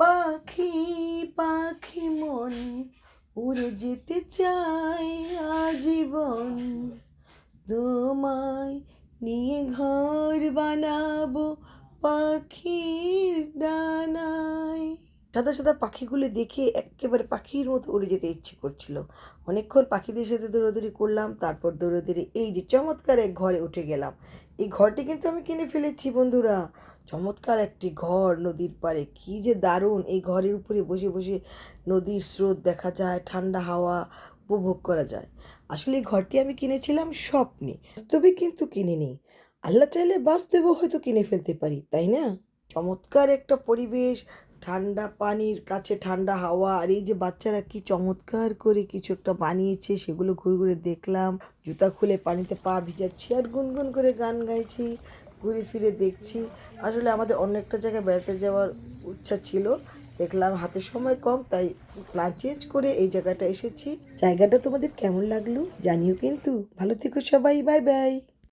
পাখি পাখি মন উড়ে যেতে চাই আজীবন। তোমায় নিয়ে ঘর বানাবো পাখির ডানায় সাদা সাদা পাখিগুলি দেখে একেবারে পাখির মতো উড়ে যেতে ইচ্ছে করছিল। অনেকক্ষণ পাখিদের সাথে দৌড়াদৌড়ি করলাম, তারপর দৌড়ে দৌড়ে এই যে চমৎকার এক ঘরে উঠে গেলাম। এই ঘরটি কিন্তু আমি কিনে ফেলেছি, বন্ধুরা। চমৎকার একটি ঘর, নদীর পাড়ে। কি যে দারুণ! এই ঘরের উপরে বসে বসে নদীর স্রোত দেখা যায়, ঠান্ডা হাওয়া উপভোগ করা যায়। আসলে এই ঘরটি আমি কিনেছিলাম স্বপ্নে, বাস্তবে কিন্তু কিনিনি। আল্লাহ চাইলে বাস্তবেও হয়তো কিনে ফেলতে পারি, তাই না? চমৎকার একটা পরিবেশ ঠান্ডা পানির কাছে ঠান্ডা হাওয়া আর এই যে বাচ্চারা কি চমৎকার করে কিছু একটা বানিয়েছে, সেগুলো ঘুরে ঘুরে দেখলাম। জুতা খুলে পানিতে পা ভিজাচ্ছি আর গুনগুন করে গান গাইছি, ঘুরে ফিরে দেখছি। আসলে আমাদের অন্য একটা জায়গায় বেড়াতে যাওয়ার ইচ্ছা ছিল, দেখলাম হাতে সময় কম, তাই প্ল্যান চেঞ্জ করে এই জায়গাটা এসেছি। জায়গাটা তোমাদের কেমন লাগল জানিও কিন্তু। ভালো থেকো সবাই বাই বাই